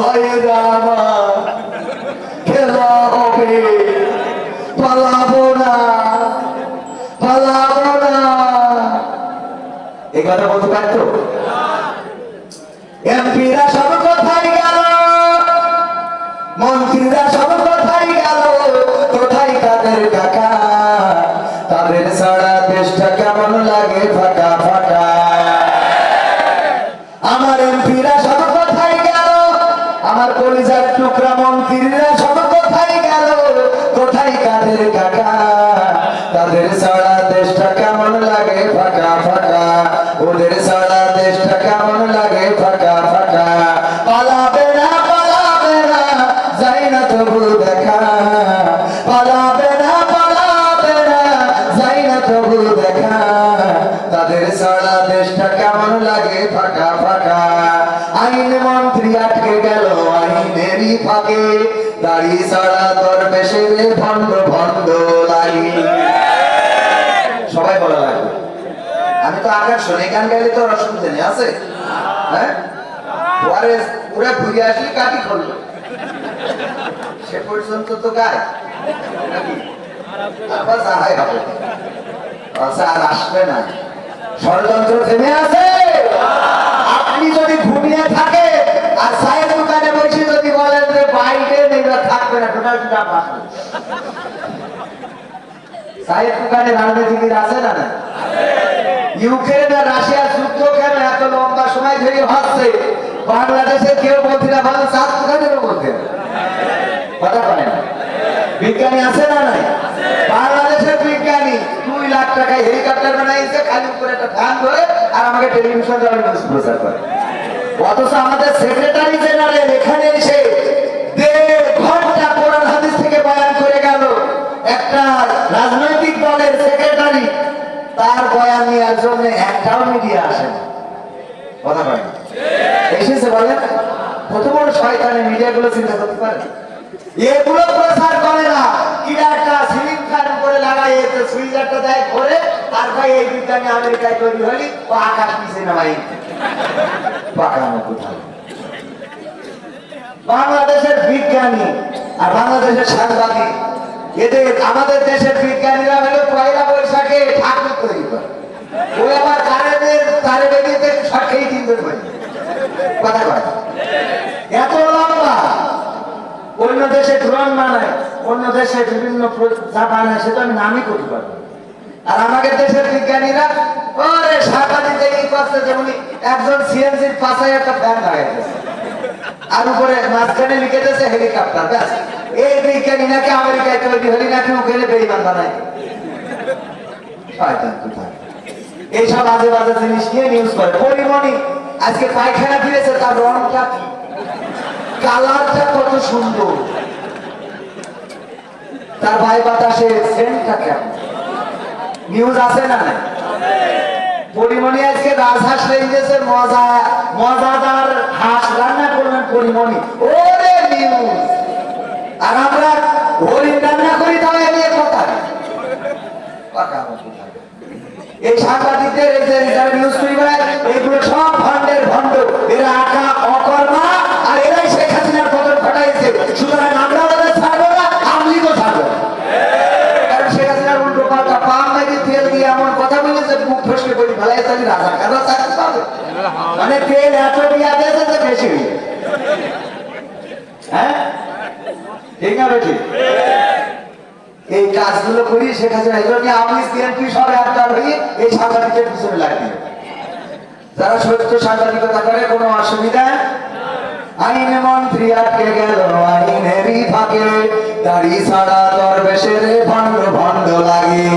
ভাইয়েরা আমার খেলা হবে পালাবো না পালাবো না এই কথা বলতে এমপিরা সব কোথায় গেল মন্ত্রীরা সব কোথায় গেল কোথায় তাদের কাকা তাদের সারা দেশটা কেমন লাগে ফাঁকা দেশটা কেমন লাগে? সবাই বলা লাগবে। আমি তো আকাশ শোনে, গান গাইলে তো অসুবিধা নেই, আছে? হ্যাঁ? পরে ঘুরে আসলে সে পর্যন্ত তো হবে। আসবে না। ষড়যন্ত্র থেমে আছে। আপনি যদি ঘুমিয়ে থাকে আর সাহেব দোকানে বসে যদি বলেন যে বাইডেন এগুলো থাকবে না ডোনাল্ড ট্রাম্প আসবে সাহেব দোকানে রাজনীতিবিদ আছে না না ইউক্রেন আর এত সময় ধরে বাংলাদেশের কেউ বলতে না ভালো সাত দোকানেরও বলতে কথা বলে না। বিজ্ঞানী আছে না নাই? বাংলাদেশের বিজ্ঞানী দুই লাখ টাকায় হেলিকপ্টার বানাইছে, খালি উপরে একটা ফ্যান ধরে, আর আমাকে টেলিভিশন নিউজ প্রচার করে। অথচ আমাদের সেক্রেটারি জেনারেল এখানে এসে থেকে রাজনৈতিক দলের সেক্রেটারি, তার বয়ান নেওয়ার জন্য একটাও মিডিয়া আসে না। কথা না। এসেছে বলেন কত বড় শয়তানি মিডিয়াগুলো চিন্তা করতে পারে। এগুলো প্রচার করে না। কিরা একটা সিলিং ফ্যান উপরে লাগাই সুইজারটা দেয় ভাই এই বিজ্ঞানী আমেরিকায় তৈরি হলি কোথাও বাংলাদেশের বিজ্ঞানী আর বাংলাদেশের সাংবাদিক, এদের আমাদের দেশের বিজ্ঞানীরা হলো পয়লা বৈশাখে ঠাকুর তৈরি করে। খেয়ে এত অন্য দেশে বানায়, অন্য দেশে বিভিন্ন সেটা আর দেশের বিজ্ঞানীরা আর উপরে মাঝখানে হেলিকপ্টার, ব্যাস। এই বিজ্ঞানী নাকি আমেরিকায় তৈরি হলি নাকি ওখানে বেইমান বানায়? শয়তান এইসব বাজে বাজে জিনিস নিয়ে নিউজ করে। পরিমণি আজকে পায়খানা ফিরেছে তার রংটা কি? কালারটা কত সুন্দর। তার ভাই বাতাসে সেন্টটা কেমন? নিউজ আছে না পরিমণি আজকে রাজহাঁস লেগেছে মজা, মজাদার হাঁস রান্না করবেন পরিমণি ওরে নিউজ আর আমরা হরিণ রান্না করি তাহলে কথা। থাকে। এই সাংবাদিকদের এই যে যারা নিউজ বেড়ায়, এগুলো সব ভণ্ডের ভণ্ড। এরা আঁকা অকর্মা আর এরাই শেখ হাসিনার পতন ঘটাইছে সুতরাং আমরা ওদের ছাড়বো না আমলিগও ছাড়বো কারণ শেখ হাসিনার উল্টো পাল্টা পাম মেরে তেল দিয়ে এমন কথা বলেছে মুখ ফসকে বলি ভালাই তাহলে রাজা কারণ চাকরি পাবে? মানে তেল এত দিয়া দিয়েছে যে বেশি হ্যাঁ? ঠিক না বেঠিক? এই কাজগুলো করি, শেখ হাসিনা, এগুলো নিয়ে আমি বিএনপি সব একদল হয়ে এই সাংবাদিকের পিছনে যারা সত্য সাংবাদিকতা করে, কোনো অসুবিধা মন্ত্রী আটকে গেল আইনেরই ফাঁকে, দাড়ি ছাড়া ভণ্ড ভণ্ড লাগে।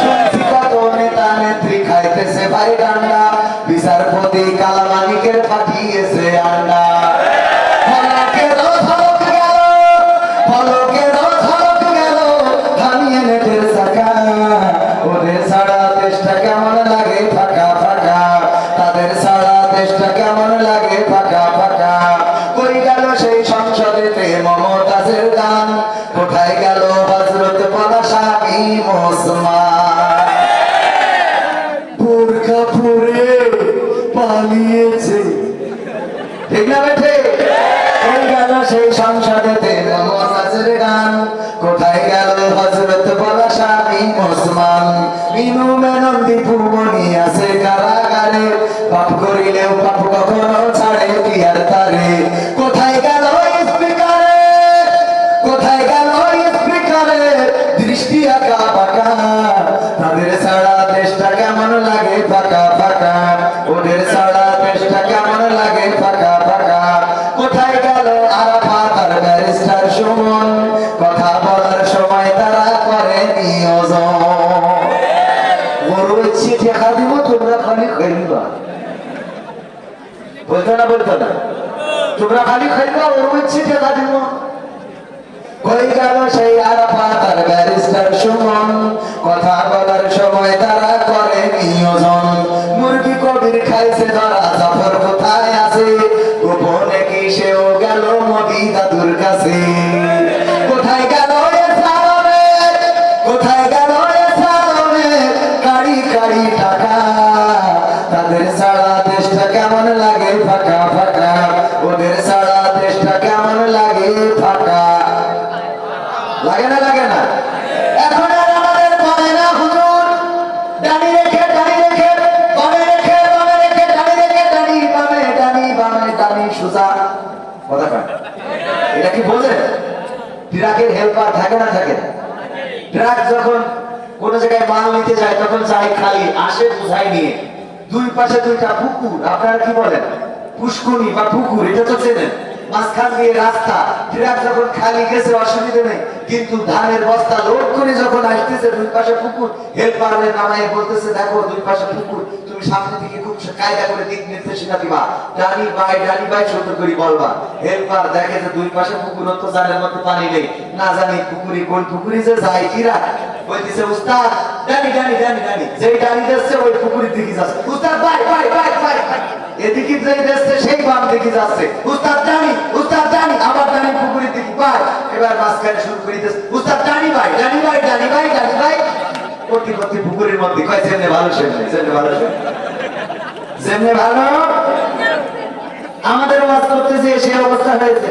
শুনছি কত নেতা নেত্রী খাইতেছে ভাই ডান্ডা, বিচারপতি কালামানিকের পাঠিয়েছে লাগে ফাঁকা ফাঁকা কই গেল সেই সংসদেতে মমতাজের গান? কোথায় গেল হজরত বেঠে? এই সংসদেতে নমনাজের গান? কোথায় গেল হজরত ওসমান মিনু মেনন দীপু মনি আছে কারাগারে পাপ করিলেও পাপ কখনো ছাড়ে কি আর তারে। কোথায় তোমরা খালি খাইবা, ওর মধ্যে টাকা দিব কই গেল সেই আরাফাত আর ব্যারিস্টার সুমন? কথা বলার সময় তারা করে নিয়োজন। মুরগি কবির খাইছে ধরা, জাফর কোথায় আছে? থাকে না থাকে? ট্রাক যখন কোন জায়গায় মাল নিতে যায়, তখন যায় খালি, আসে বোঝাই নিয়ে। দুই পাশে দুইটা পুকুর, আপনারা কি বলেন? পুষ্কুনি বা পুকুর, এটা তো চেনেন। মাঝখান দিয়ে রাস্তা। ট্রাক যখন খালি গেছে, অসুবিধা নেই। কিন্তু ধানের বস্তা লোড করে যখন আসতেছে, দুই পাশে পুকুর, হেল্পারে নামায় বলতেছে, দেখো, দুই পাশে পুকুর। তুমি সামনে খুব কায়দা করে দিক নির্দেশনা দিবা। ডানি বাই ডানি বাই ছোট করে বলবা। দেখে যে দুই পাশে পুকুর পানি নেই। না জানি পুকুরি কোন পুকুরি যে যায় বলতেছে, উস্তাদ ডানি ডানি ডানি ডানি যেই ডানি যাচ্ছে, ওই দিকে যাচ্ছে। উস্তাদ, বাই বাই বাই বাই। এদিকে যে যাচ্ছে, সেই বাম দিকে যাচ্ছে উস্তাদ ডানি উস্তাদ ডানি আবার ডানি পুকুরের দিকে বাই এবার মাঝখানে শুরু করে দিচ্ছে উস্তাদ ডানি বাই ডানি বাই ডানি বাই ডানি বাই করতে করতে পুকুরের মধ্যে। কয়, যেমনি ভালো, সেমনি, যেমনি ভালো যেমনি ভালো? আমাদের ওয়াজ করতে যে সেই অবস্থা হয়েছে।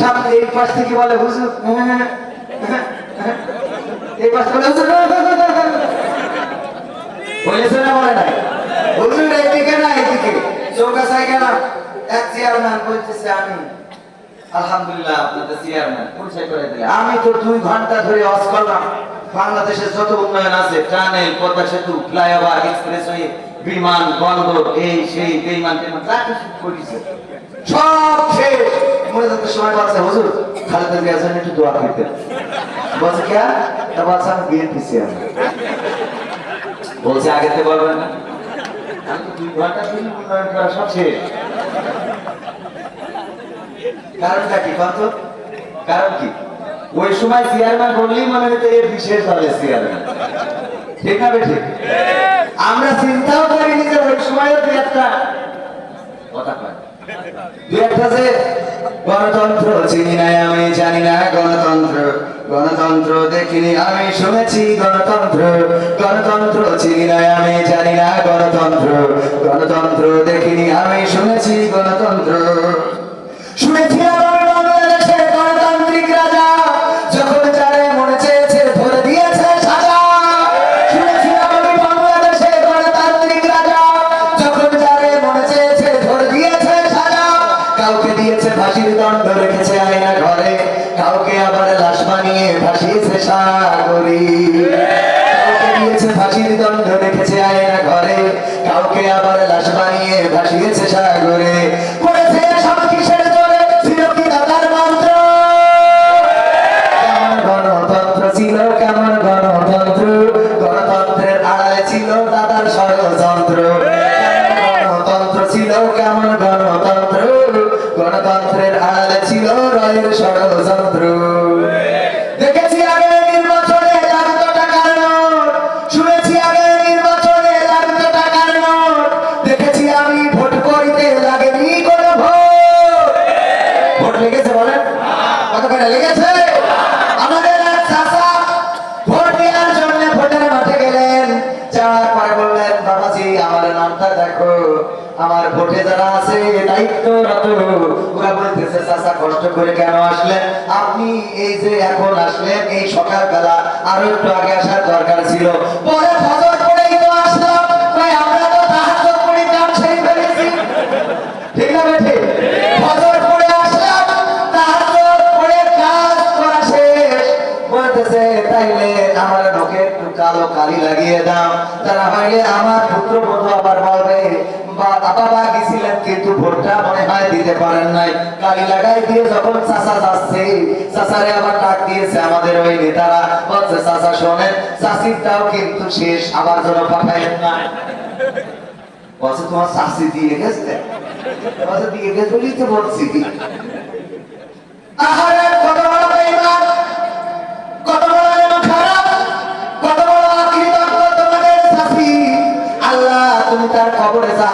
সামনে এই পাশ থেকে বলে, হুজুর। এই পাশ বলে, হুজুর। বলেছে না, বলে নাই। হুজুর এইদিকে না এইদিকে চৌকাছায় গেলাম এক চেয়ারম্যান বলতেছে আমি। আলহামদুলিল্লাহ আপনাদের চেয়ারম্যান, পরিচয় করে দিলে আমি তো দুই ঘণ্টা ধরে অস করলাম। বাংলাদেশের যত উন্নয়ন আছে টানেল পদ্মা সেতু, ফ্লাইওভার, এক্সপ্রেসওয়ে, বিমান, বন্দর, এই, সেই, বেইমান যা কিছু করেছে, সব শেষ। মনে থাকতে সময় পাচ্ছে হুজুর একটু দোয়া বলছে তা বলছে, আমি বিএনপি বলছে বলবেন না। দুই ঘণ্টা দিন উন্নয়ন করা সব শেষ। কারণটা কি, কত? কারণ কি? ওই সময় চেয়ারম্যান বললেই মনে হতো এর বিশেষ দলের চেয়ারম্যান। ঠিক না ঠিক আমরা চিন্তাও করিনি যে ওই সময়ও দু একটা কথা কয়। দু একটা যে গণতন্ত্র চিনি না, আমি জানি না, গণতন্ত্র গণতন্ত্র দেখিনি, আমি শুনেছি গণতন্ত্র। গণতন্ত্র চিনি না, আমি জানি না, গণতন্ত্র গণতন্ত্র দেখিনি, আমি শুনেছি গণতন্ত্র। শুনেছি আমি ষড়যন্ত্র আছে দায়িত্বরত ওরা বলতেছে, চাচা, কষ্ট করে কেন আসলেন? আপনি এই যে এখন আসলেন, এই সকালবেলা আরও একটু আগে আসার দরকার ছিল। পরে ফজর পরেই তো আসলাম, তাই আমরা তো তাহাজ্জুদ পড়ে কাম সেই ফেলেছি। ঠিক না বেঠে? ফজর পড়ে আসলাম, তাহাজ্জুদ পড়ে কাজ করা শেষ। বলতেছে, তাইলে আমার নোকে একটু কালো কালি লাগিয়ে দাও। তারা হইলে আমার পুত্র বধূ আবার বলবে বাবা গেছিলেন কিন্তু ভোটটা মনে হয় দিতে পারেন নাই। কালি লাগাই দিয়ে যখন চাচা যাচ্ছে, চাচারে আবার ডাক দিয়েছে আমাদের ওই নেতারা। বলছে, চাচা, শোনেন চাষিরটাও কিন্তু শেষ, আবার যেন পাঠাইেন না বলছে, তোমার শাস্তি দিয়ে গেছে? বলছে, দিয়ে গেছে বলেই তো বলছি কি? আহারে, কত বড় বেঈমান কত বড় খারাপ, কত বড় অকৃতজ্ঞ তোমাদের শাস্তি আল্লাহ, তুমি তার কবরে জাহান্নামের